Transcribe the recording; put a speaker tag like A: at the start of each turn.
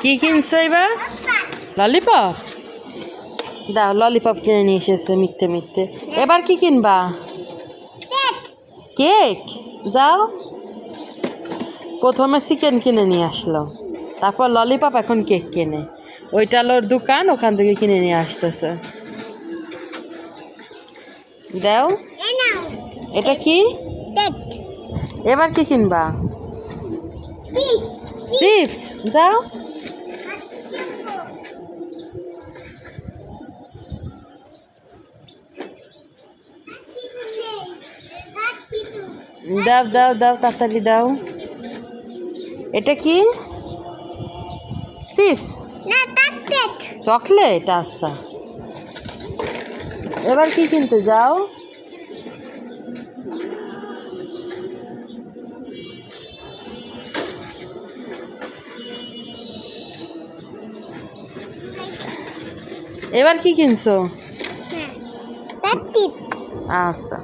A: কি কিনছো এবার ললিপপ? দাও ললিপপ কিনে নিয়ে এসেছে মিথ্যে মিথ্যে। এবার কি কিনবা? কেক। যাও। প্রথমে চিকেন কিনে নিয়ে আসলো। তারপর ললিপপ এখন কেক কেনে। ওইটা লোর দোকান ওখান থেকে কিনে নিয়ে আসতেছে। দাও। এটা কি? এবার কি কিনবা? চিপস যাও। দাও দাও দাও তাড়াতাড়ি দাও। এটা কি? চিপস? চকলেট। আচ্ছা। এবার কি কিনতে যাও? এবার কি কিনছো? আচ্ছা।